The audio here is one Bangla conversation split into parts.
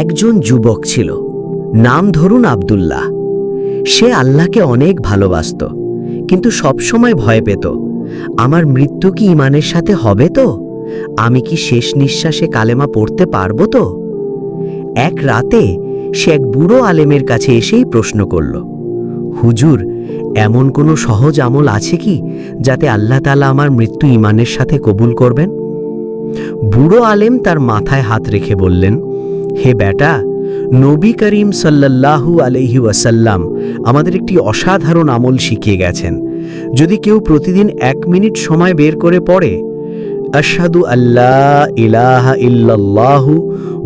একজন যুবক ছিল। নাম ধরুন আব্দুল্লাহ। সে আল্লাহকে অনেক ভালোবাসত, কিন্তু সবসময় ভয় পেত, আমার মৃত্যু কি ইমানের সাথে হবে তো? আমি কি শেষ নিঃশ্বাসে কালেমা পড়তে পারব তো? এক রাতে সে এক বুড়ো আলেমের কাছে এসেই প্রশ্ন করল, হুজুর, এমন কোনো সহজ আমল আছে কি, যাতে আল্লাহ তালা আমার মৃত্যু ইমানের সাথে কবুল করবেন? বুড়ো আলেম তার মাথায় হাত রেখে বললেন হে বেটা, নবী করিম সাল্লাল্লাহু আলহি ওয়াসাল্লাম আমাদের একটি অসাধারণ আমল শিখিয়ে গেছেন। যদি কেউ প্রতিদিন এক মিনিট সময় বের করে পড়ে, আশহাদু আল্লাহ ইলাহা ইল্লাল্লাহু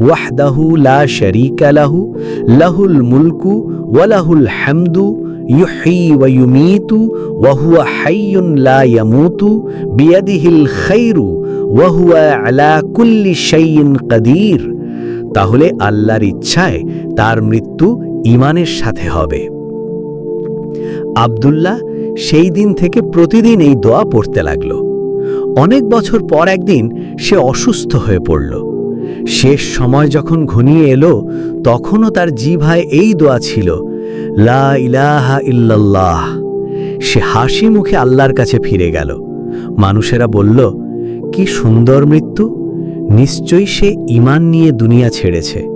ওয়াহদাহু লা শারীকা লাহু, লাহুল মুলকু ওয়া লাহুল হামদু ইউহয়ী ওয়া ইউমীতু ওয়া হুয়া হাইয়ুন লা ইয়ামুতু বিয়াদিহিল খায়রু ওয়া হুয়া আলা কুল্লি শাইইন কাদির। তাহলে আল্লাহর ইচ্ছায় তার মৃত্যু ইমানের সাথে হবে। আব্দুল্লাহ সেই দিন থেকে প্রতিদিন এই দোয়া পড়তে লাগল। অনেক বছর পর একদিন সে অসুস্থ হয়ে পড়ল। শেষ সময় যখন ঘনিয়ে এলো, তখনও তার জিভায় এই দোয়া ছিল, লা ইলাহা ইল্লাল্লাহ। সে হাসি মুখে আল্লাহর কাছে ফিরে গেল। মানুষেরা বলল, কি সুন্দর মৃত্যু। নিশ্চয়ই সে ইমান নিয়ে দুনিয়া ছেড়েছে।